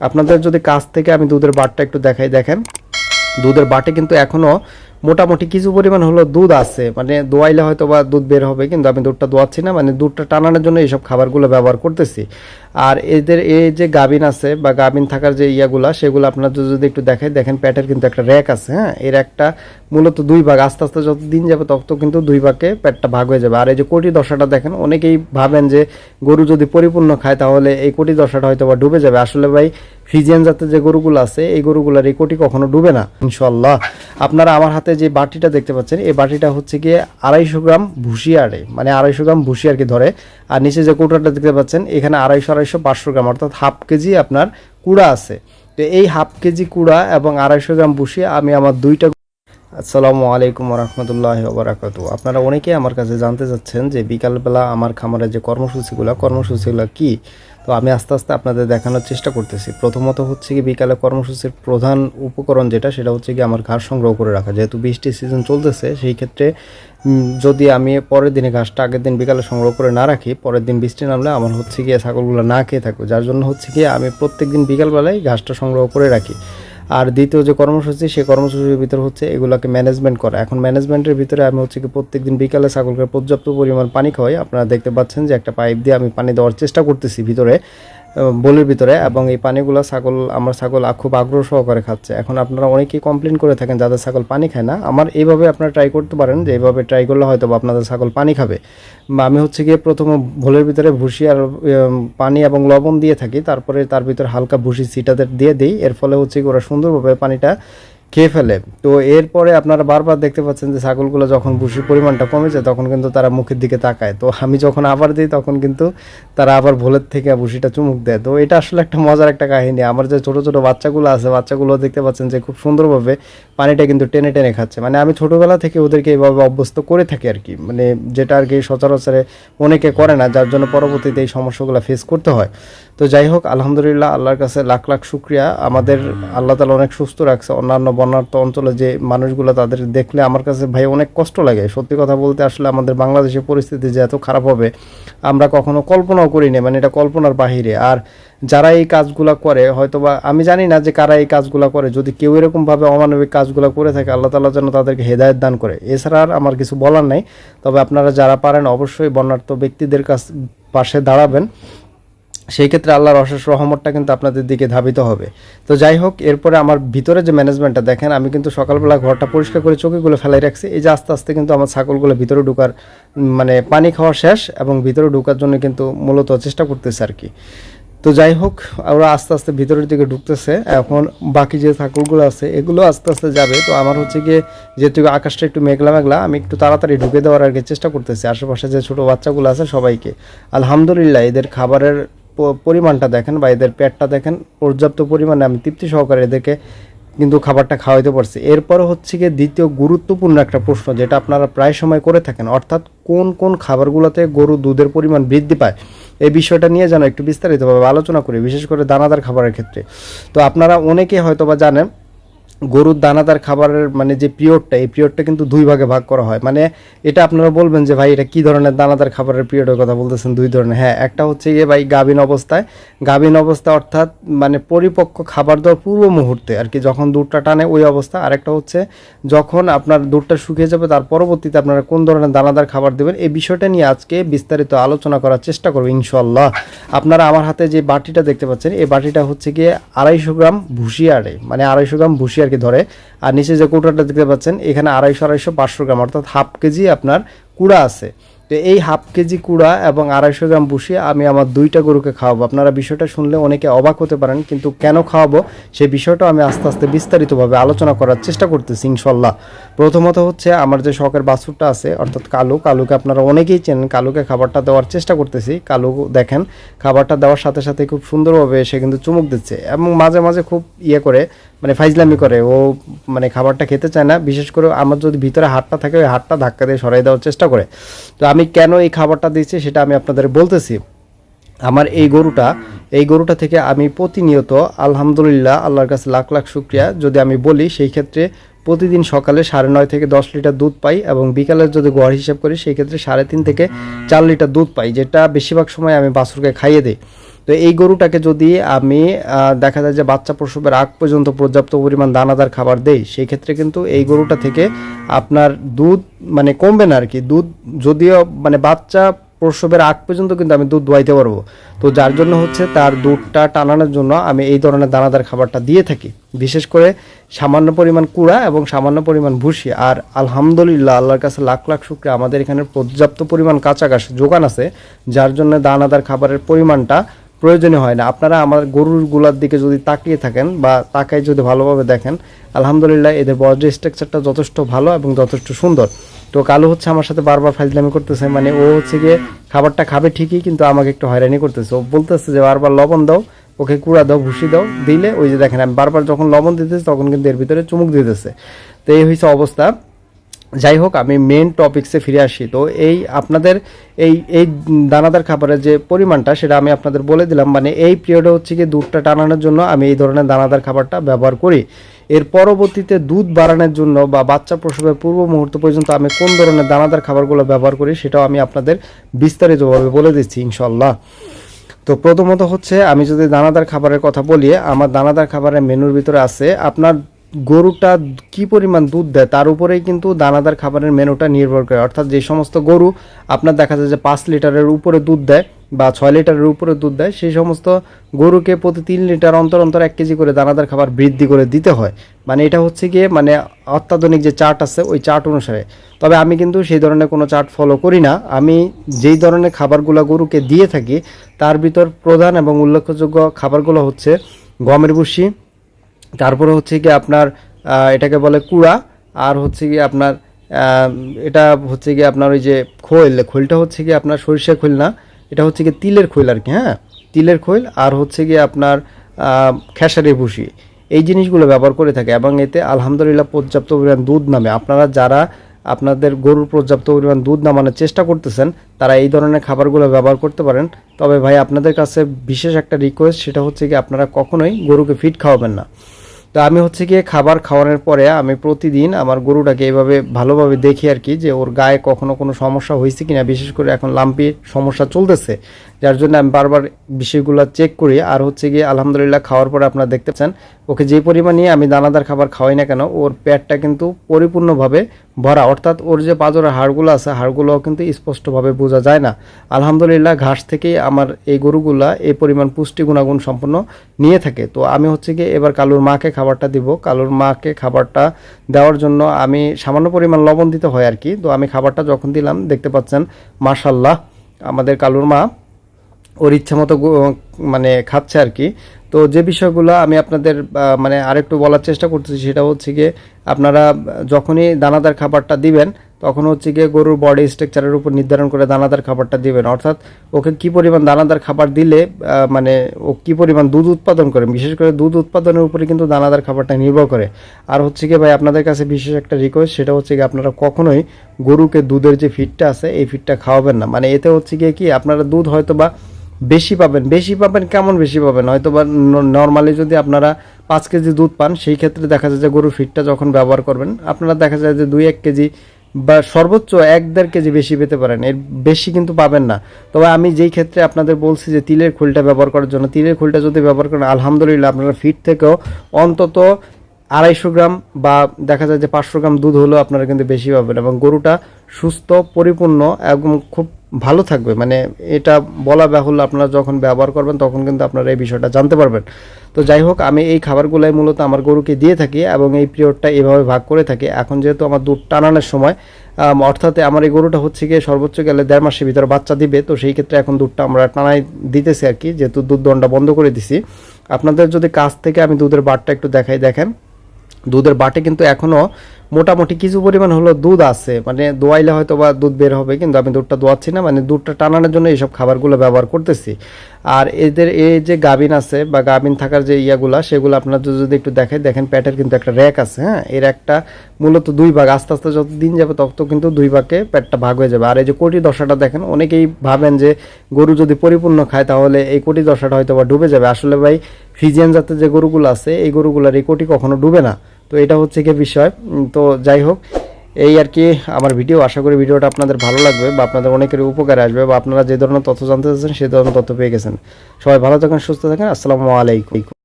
আপনাদের যদি কাছ থেকে আমি দুধের বাটটা একটু দেখাই দেখেন। দুধের বাটে কিন্তু এখনও মোটামুটি কিছু পরিমাণ হলো দুধ আছে। মানে দোয়াইলে হয়তো বা দুধ বের হবে, কিন্তু আমি দুধটা দোয়াচ্ছি না। মানে দুধটা টানানোর জন্য এইসব খাবারগুলো ব্যবহার করতেছি। আর এদের এই যে গাবিন আছে বা গাবিন থাকার যে ইয়াগুলা, সেগুলো আপনার যদি একটু দেখেন দেখেন প্যাটের কিন্তু একটা র্যাক আছে হ্যাঁ? এর একটা মূলত দুই ভাগ, আস্তে আস্তে যত দিন যাবে তত কিন্তু দুই ভাগে পেটটা ভাগ হয়ে যাবে। আর এই যে কোটি দশাটা দেখেন, অনেকেই ভাবেন যে গরু যদি পরিপূর্ণ খায়, তাহলে এই কোটি দশাটা হয়তো বা ডুবে যাবে। আসলে ভাই ফ্রিজিয়ান জাতের যে গরুগুলো আছে, এই গরুগুলোর কোটি কখনো ডুবে না ইনশাল্লাহ আপনারা আমার হাতে যে বাটিটা দেখতে পাচ্ছেন, এই বাটিটা হচ্ছে গিয়ে আড়াইশো গ্রাম ভুসি আড়ে মানে আড়াইশো গ্রাম ভুসি আর কি ধরে। আর নিচে যে কোটাটা দেখতে পাচ্ছেন, এখানে আড়াইশো আড়াইশো, পাঁচশো গ্রাম, অর্থাৎ হাফ কেজি আপনার কুড়া আছে। তো এই হাফ কেজি কুড়া এবং আড়াইশো গ্রাম ভুসি, আমি আমার দুইটা আসসালামু আলাইকুম রহমতুল্লাহ বারাকাতু আপনারা অনেকেই আমার কাছে জানতে চাচ্ছেন যে বিকালবেলা আমার খামারের যে কর্মসূচিগুলো কর্মসূচিগুলো কি? তো আমি আস্তে আস্তে আপনাদের দেখানোর চেষ্টা করতেছি। প্রথমত হচ্ছে কি বিকালে কর্মসূচির প্রধান উপকরণ যেটা, সেটা হচ্ছে কি আমার ঘাস সংগ্রহ করে রাখা। যেহেতু বৃষ্টির সিজন চলতেছে, সেই ক্ষেত্রে যদি আমি পরের দিনে ঘাসটা আগের দিন বিকালে সংগ্রহ করে না রাখি, পরের দিন বৃষ্টি নামলে আমার হচ্ছে গিয়ে ছাগলগুলো না খেয়ে থাকবে যার জন্য হচ্ছে কি আমি প্রত্যেক দিন বিকালবেলায় ঘাসটা সংগ্রহ করে রাখি। আর দ্বিতীয় যে কর্মসূচি, সেই কর্মসূচির ভিতরে হচ্ছে এগুলোকে ম্যানেজমেন্ট করা। এখন ম্যানেজমেন্টের ভিতরে আমি হচ্ছে কি প্রত্যেকদিন বিকালে ছাগলকে পর্যাপ্ত পরিমাণ পানি খাওয়াই। আপনারা দেখতে পাচ্ছেন যে একটা পাইপ দিয়ে আমি পানি দেওয়ার চেষ্টা করতেছি ভিতরে। বলির ভিতরে এবং এই পানিগুলো ছাগল, আমার ছাগল খুব আগ্রহ সহকারে খাচ্ছে। এখন আপনারা অনেকেই কমপ্লেন করে থাকেন, যাদের ছাগল পানি খায় না। আমার এইভাবে আপনারা ট্রাই করতে পারেন যে, এইভাবে ট্রাই করলে হয়তো আপনাদের ছাগল পানি খাবে। আমি হচ্ছে গিয়ে প্রথমে ভোলের ভিতরে ভুসি আর পানি এবং লবণ দিয়ে থাকি। তারপরে তার ভিতরে হালকা ভুসি সিটাদের দিয়ে দিই। এর ফলে হচ্ছে ওরা সুন্দরভাবে পানিটা খেয়ে ফেলে। তো এরপরে আপনারা বারবার দেখতে পাচ্ছেন যে ছাগলগুলো যখন ভুসির পরিমাণটা কমে যায়, তখন কিন্তু তারা মুখের দিকে তাকায়। তো আমি যখন আবার দিই, তখন কিন্তু তারা আবার ভোলের থেকে ভুসিটা চুমুক দেয়। তো এটা আসলে একটা মজার একটা কাহিনী। আমার যে ছোট ছোট বাচ্চাগুলো আছে, বাচ্চাগুলো দেখতে পাচ্ছেন যে খুব সুন্দরভাবে পানিটা কিন্তু টেনে টেনে খাচ্ছে। মানে আমি ছোটবেলা থেকে ওদেরকে এইভাবে অভ্যস্ত করে থাকি আর কি। মানে যেটা আর কি সচরাচরে অনেকে করে না, যার জন্য পরবর্তীতে এই সমস্যাগুলো ফেস করতে হয়। তো যাই হোক, আলহামদুলিল্লাহ, আল্লাহর কাছে লাখ লাখ শুক্রিয়া। আমাদের আল্লাহ তালা অনেক সুস্থ রাখছে। অন্যান্য বন্যার্থ অঞ্চলে যে মানুষগুলো তাদের দেখলে আমার কাছে ভাই অনেক কষ্ট লাগে। সত্যি কথা বলতে আসলে আমাদের বাংলাদেশের পরিস্থিতি যে এত খারাপ হবে, আমরা কখনো কল্পনাও করিনি। মানে এটা কল্পনার বাহিরে। আর যারা এই কাজগুলো করে, হয়তোবা আমি জানি না যে কারা এই কাজগুলো করে। যদি কেউ এরকমভাবে অমানবিক কাজগুলো করে থাকে, আল্লাহ তালা যেন তাদেরকে হেদায়ত দান করে। এছাড়া আর আমার কিছু বলার নাই। তবে আপনারা যারা পারেন, অবশ্যই বন্যার্থ ব্যক্তিদের কাছ পাশে দাঁড়াবেন। সেই ক্ষেত্রে আল্লাহর অশেষ রহমতটা কিন্তু আপনাদের দিকে ধাবিত হবে। তো যাই হোক, এরপরে আমার ভিতরে যে ম্যানেজমেন্টটা দেখেন, আমি কিন্তু সকালবেলা ঘরটা পরিষ্কার করে চোখেগুলো ফেলাই রাখছি। এই যে আস্তে আস্তে কিন্তু আমার ছাগলগুলো ভিতরে ঢুকার মানে পানি খাওয়া শেষ এবং ভিতরে ঢুকার জন্য কিন্তু মূলত চেষ্টা করতেছে আর কি। তো যাই হোক, ওরা আস্তে আস্তে ভিতরের দিকে ঢুকতেছে। এখন বাকি যে ছাগলগুলো আছে, এগুলো আস্তে আস্তে যাবে। তো আমার হচ্ছে গিয়ে, যেহেতু আকাশটা একটু মেঘলা মেঘলা আমি একটু তাড়াতাড়ি ঢুকে দেওয়ার আর কি চেষ্টা করতেছি। আশেপাশে যে ছোটো বাচ্চাগুলো আছে সবাইকে। আলহামদুলিল্লাহ, এদের খাবারের পরিমাণটা দেখেন বা এদের পেটটা দেখেন, পর্যাপ্ত পরিমাণে আমি তৃপ্তি সহকারে এদেরকে কিন্তু খাবারটা খাওয়াইতে পারছি। এরপর হচ্ছে গিয়ে দ্বিতীয় গুরুত্বপূর্ণ একটা প্রশ্ন যেটা আপনারা প্রায় সময় করে থাকেন, অর্থাৎ কোন কোন খাবারগুলোতে গরু দুধের পরিমাণ বৃদ্ধি পায়? এই বিষয়টা নিয়ে যেন একটু বিস্তারিতভাবে আলোচনা করি, বিশেষ করে দানাদার খাবারের ক্ষেত্রে। তো আপনারা অনেকে হয়তো বা জানেন গরুর দানাদার খাবারের মানে যে পিরিয়ডটা এই পিরিয়ডটা কিন্তু দুই ভাগে ভাগ করা হয়। মানে এটা আপনারা বলবেন যে, ভাই, এটা কি ধরনের দানাদার খাবারের পিরিয়ডের কথা বলতেছেন? দুই ধরনের। হ্যাঁ একটা হচ্ছে গিয়ে, ভাই গাভিন অবস্থায়। গাভিন অবস্থা অর্থাৎ মানে পরিপক্ক খাবার দেওয়ার পূর্ব মুহূর্তে আর কি, যখন দুধটা টানে ওই অবস্থা। আরেকটা হচ্ছে, যখন আপনার দুধটা শুকিয়ে যাবে, তার পরবর্তীতে আপনারা কোন ধরনের দানাদার খাবার দেবেন, এই বিষয়টা নিয়ে আজকে বিস্তারিত আলোচনা করার চেষ্টা করব ইনশাল্লাহ আপনারা আমার হাতে যে বাটিটা দেখতে পাচ্ছেন, এই বাটিটা হচ্ছে গিয়ে আড়াইশো গ্রাম ভুসি আড়ে মানে আড়াইশো গ্রাম ভুসি আর কি ধরে। আর নিচে যে কৌটাটা দেখতে পাচ্ছেন, এখানে আড়াইশো আড়াইশো, পাঁচশো গ্রাম, অর্থাৎ হাফ কেজি আপনার কুড়া আছে। তো এই হাফ কেজি কুড়া এবং আড়াইশো গ্রাম বসিয়ে আমি আমার দুইটা গরুকে খাওয়াবো। আপনারা বিষয়টা শুনলে অনেকে অবাক হতে পারেন, কিন্তু কেন খাওয়াবো সেই বিষয়টা আমি আস্তে আস্তে বিস্তারিতভাবে আলোচনা করার চেষ্টা করতেছি, ইনশাল্লাহ। প্রথমত হচ্ছে আমার যে শখের বাছুরটা আছে, অর্থাৎ কালু, কালুকে আপনারা অনেকেই চেনেন, কালুকে খাবারটা দেওয়ার চেষ্টা করতেছি। কালু দেখেন, খাবারটা দেওয়ার সাথে সাথে খুব সুন্দরভাবে সে কিন্তু চুমুক দিচ্ছে এবং মাঝে মাঝে খুব ইয়ে করে মানে ফাইজলামি করে। ও মানে খাবারটা খেতে চায় না, বিশেষ করে আমার যদি ভিতরে হাতটা থাকে, ওই হাতটা ধাক্কা দিয়ে সরাই দেওয়ার চেষ্টা করে। তো আমি কেন এই খাবারটা দিচ্ছি সেটা আমি আপনাদের বলতেছি। আমার এই গরুটা এই গরুটা থেকে আমি প্রতিনিয়ত, আলহামদুলিল্লাহ, আল্লাহর কাছে লাখ লাখ শুক্রিয়া। যদি আমি বলি, সেই ক্ষেত্রে প্রতিদিন সকালে সাড়ে নয় থেকে দশ লিটার দুধ পাই এবং বিকালে যদি গড় হিসাব করি, সেই ক্ষেত্রে সাড়ে তিন থেকে চার লিটার দুধ পাই, যেটা বেশিরভাগ সময় আমি বাছুরকে খাইয়ে দিই। তো এই গরুটাকে যদি আমি দেখা যায় যে বাচ্চা প্রসবের আগ পর্যন্ত পর্যাপ্ত পরিমাণ দানাদার খাবার দেই, সেই ক্ষেত্রে কিন্তু এই গরুটা থেকে আপনার দুধ মানে কমবে না আর কি দুধ যদিও মানে বাচ্চা প্রসবের আগ পর্যন্ত কিন্তু আমি দুধ দোয়াইতে পারব। তো যার জন্য হচ্ছে তার দুধটা টানানোর জন্য আমি এই ধরনের দানাদার খাবারটা দিয়ে থাকি। বিশেষ করে সামান্য পরিমাণ কুড়া এবং সামান্য পরিমাণ ভুসি। আর আলহামদুলিল্লাহ, আল্লাহর কাছে লাখ লাখ শুক্রিয়া। আমাদের এখানে পর্যাপ্ত পরিমাণ কাঁচা যোগান আছে, যার জন্য দানাদার খাবারের পরিমাণটা প্রয়োজনীয় হয় না। আপনারা আমার গরুরগুলার দিকে যদি তাকিয়ে থাকেন বা তাকায় যদি ভালোভাবে দেখেন, আলহামদুলিল্লাহ এদের বডি স্ট্রাকচারটা যথেষ্ট ভালো এবং যথেষ্ট সুন্দর। তো কালো হচ্ছে আমার সাথে বারবার ফাইজলামি করতেছে মানে ও হচ্ছে গিয়ে খাবারটা খাবে ঠিকই, কিন্তু আমাকে একটু হয়রানি করতেছে। ও বলতেছে যে বারবার লবণ দাও ওকে কুড়া দাও, ভুসি দাও, দিলে ওই যে দেখেন আমি বারবার যখন লবণ দিতেছি তখন কিন্তু এর ভিতরে চুমুক দিতেছে। তো এই হয়েছে অবস্থা। যাই হোক, আমি মেন টপিক্সে ফিরে আসি। তো এই আপনাদের এই এই দানাদার খাবারের যে পরিমাণটা, সেটা আমি আপনাদের বলে দিলাম। মানে এই পিরিয়ডে হচ্ছে কি দুধটা টানানোর জন্য আমি এই ধরনের দানাদার খাবারটা ব্যবহার করি। এর পরবর্তীতে দুধ বাড়ানোর জন্য বা বাচ্চা প্রসবের পূর্ব মুহূর্ত পর্যন্ত আমি কোন ধরনের দানাদার খাবারগুলো ব্যবহার করি, সেটাও আমি আপনাদের বিস্তারিতভাবে বলে দিচ্ছি ইনশাল্লাহ তো প্রথমত হচ্ছে আমি যদি দানাদার খাবারের কথা বলি, আমার দানাদার খাবারের মেনুর ভিতরে আছে, আপনার গরুটা কি পরিমাণ দুধ দেয় তার উপরেই কিন্তু দানাদার খাবারের মেনুটা নির্ভর করে। অর্থাৎ যে সমস্ত গরু, আপনার দেখা যায় যে পাঁচ লিটারের উপরে দুধ দেয় বা ছয় লিটারের উপরে দুধ দেয়, সেই সমস্ত গরুকে প্রতি তিন লিটার অন্তর অন্তর এক কেজি করে দানাদার খাবার বৃদ্ধি করে দিতে হয়। মানে এটা হচ্ছে গিয়ে মানে অত্যাধুনিক যে চার্ট আছে, ওই চার্ট অনুসারে। তবে আমি কিন্তু সেই ধরনের কোনো চার্ট ফলো করি না। আমি যেই ধরনের খাবারগুলো গরুকে দিয়ে থাকি, তার ভিতর প্রধান এবং উল্লেখযোগ্য খাবারগুলো হচ্ছে গমের ভুসি, তারপরে হচ্ছে কি আপনার এটাকে বলে কুড়া, আর হচ্ছে কি আপনার এটা হচ্ছে কি আপনার ওই যে খোল, খোলটা হচ্ছে কি আপনার সরিষা খোল না এটা হচ্ছে গিয়ে তিলের খৈল আর কি হ্যাঁ? তিলের খৈল আর হচ্ছে গিয়ে আপনার খেসারি ভুসি। এই জিনিসগুলো ব্যবহার করে থাকে এবং এতে আলহামদুলিল্লাহ পর্যাপ্ত পরিমাণ দুধ নামে। আপনারা যারা আপনাদের গরুর পর্যাপ্ত পরিমাণ দুধ নামানোর চেষ্টা করতেছেন, তারা এই ধরনের খাবারগুলো ব্যবহার করতে পারেন। তবে ভাই, আপনাদের কাছে বিশেষ একটা রিকোয়েস্ট সেটা হচ্ছে কি আপনারা কখনোই গরুকে ফিট খাওয়াবেন না। তো আমি হচ্ছে গিয়ে খাবার খাওয়ানোর পরে আমি প্রতিদিন আমার গরুটাকে এভাবে ভালোভাবে দেখি আর কি যে ওর গায়ে কখনো কোনো সমস্যা হয়েছে কিনা, বিশেষ করে এখন লাম্পির সমস্যা চলতেছে। যার জন্য আমি বারবার বিষয়গুলো চেক করি। আর হচ্ছে গিয়ে আলহামদুলিল্লাহ খাওয়ার পরে আপনারা দেখতে পাচ্ছেন, ওকে যে পরিমাণে আমি দানাদার খাবার খাওয়াই না কেন, ওর পেটটা কিন্তু পরিপূর্ণভাবে ভরা। অর্থাৎ ওর যে পাজরের হাড়গুলো আছে, হাড়গুলোও কিন্তু স্পষ্টভাবে বোঝা যায় না। আলহামদুলিল্লাহ ঘাস থেকেই আমার এই গরুগুলা এই পরিমাণ পুষ্টি গুণাগুণ সম্পন্ন নিয়ে থাকে। তো আমি হচ্ছে গিয়ে এবার কালুর মাকে খাবারটা দিব। কালুর মাকে খাবারটা দেওয়ার জন্য আমি সামান্য পরিমাণ লবণ দিতে হয় আর কি। তো আমি খাবারটা যখন দিলাম, দেখতে পাচ্ছেন মাশাল্লাহ আমাদের কালুর মা ওর ইচ্ছা মতো মানে খাচ্ছে আর কি। তো যে বিষয়গুলো আমি আপনাদের মানে আরেকটু বলার চেষ্টা করতেছি সেটা হচ্ছে গিয়ে আপনারা যখনই দানাদার খাবারটা দিবেন, তখন হচ্ছে গিয়ে গরুর বডি স্ট্রাকচারের উপর নির্ধারণ করে দানাদার খাবারটা দিবেন। অর্থাৎ ওকে কি পরিমাণ দানাদার খাবার দিলে মানে ও কি পরিমাণ দুধ উৎপাদন করে, বিশেষ করে দুধ উৎপাদনের উপরে কিন্তু দানাদার খাবারটা নির্ভর করে। আর হচ্ছে গিয়ে ভাই, আপনাদের কাছে বিশেষ একটা রিকোয়েস্ট সেটা হচ্ছে গিয়ে আপনারা কখনোই গরুকে দুধের যে ফিডটা আছে, এই ফিডটা খাওয়াবেন না। মানে এতে হচ্ছে গিয়ে কি, আপনারা দুধ হয়তো বা বেশি পাবেন বেশি পাবেন কেমন বেশি পাবেন? হয়তো বা নর্মালি যদি আপনারা পাঁচ কেজি দুধ পান, সেই ক্ষেত্রে দেখা যায় যে গরুর ফিডটা যখন ব্যবহার করবেন, আপনারা দেখা যায় যে দুই, এক কেজি বা সর্বোচ্চ এক দেড় কেজি বেশি পেতে পারেন। এর বেশি কিন্তু পাবেন না। তবে আমি যেই ক্ষেত্রে আপনাদের বলছি যে তিলের খোলটা ব্যবহার করার জন্য, তিলের খোলটা যদি ব্যবহার করেন, আলহামদুলিল্লাহ আপনারা ফিড থেকেও অন্তত আড়াইশো গ্রাম বা দেখা যায় যে পাঁচশো গ্রাম দুধ হলেও আপনারা কিন্তু বেশি পাবেন এবং গরুটা সুস্থ, পরিপূর্ণ এবং খুব ভালো থাকবে। মানে এটা বলা বাহুল্য, আপনারা যখন ব্যবহার করবেন তখন কিন্তু আপনারা এই বিষয়টা জানতে পারবেন। তো যাই হোক, আমি এই খাবারগুলাই মূলত আমার গরুকে দিয়ে থাকি এবং এই পিরিয়ডটা এভাবে ভাগ করে থাকি। এখন যেহেতু আমার দুধ টানানোর সময় অর্থাৎ আমার এই গরুটা হচ্ছে গিয়ে সর্বোচ্চ গেলে দেড় মাসের ভিতরে বাচ্চা দিবে, তো সেই ক্ষেত্রে এখন দুধটা আমরা টানাই দিতেছি আর কি, যেহেতু দুধ দণ্ডা বন্ধ করে দিছি। আপনাদের যদি কাছ থেকে আমি দুধের বারটা একটু দেখাই, দেখেন। দুধের বাটে কিন্তু এখনও মোটামুটি কিছু পরিমাণ হলো দুধ আছে। মানে দোয়াইলে হয়তো বা দুধ বের হবে, কিন্তু আমি দুধটা দোয়াচ্ছি না। মানে দুধটা টানানোর জন্য এইসব খাবারগুলো ব্যবহার করতেছি। আর এদের এই যে গাভিন আছে বা গাভিন থাকার যে ইয়াগুলা, সেগুলো আপনার যদি একটু দেখেন দেখেন প্যাটের কিন্তু একটা র্যাক আছে হ্যাঁ? এর একটা মূলত দুই ভাগ, আস্তে আস্তে যত দিন যাবে তত কিন্তু দুই ভাগে পেটটা ভাগ হয়ে যাবে। আর এই যে কোটি দশাটা দেখেন, অনেকেই ভাবেন যে গরু যদি পরিপূর্ণ খায়, তাহলে এই কোটি দশাটা হয়তো বা ডুবে যাবে। আসলে ভাই ফ্রিজিয়ান জাতের যে গরুগুলো আছে, এই গরুগুলার এই কোটি কখনো ডুবে না। তো এটা হচ্ছে কি বিষয়। তো যাই হোক, এই আর কি আমার ভিডিও, আশা করি ভিডিওটা আপনাদের ভালো লাগবে বা আপনাদের অনেকের উপকারে আসবে বা আপনারা যে ধরনের তথ্য জানতে চাচ্ছেন, সে ধরনের তথ্য পেয়ে গেছেন। সবাই ভালো থাকেন, সুস্থ থাকেন, আসসালামু আলাইকুম।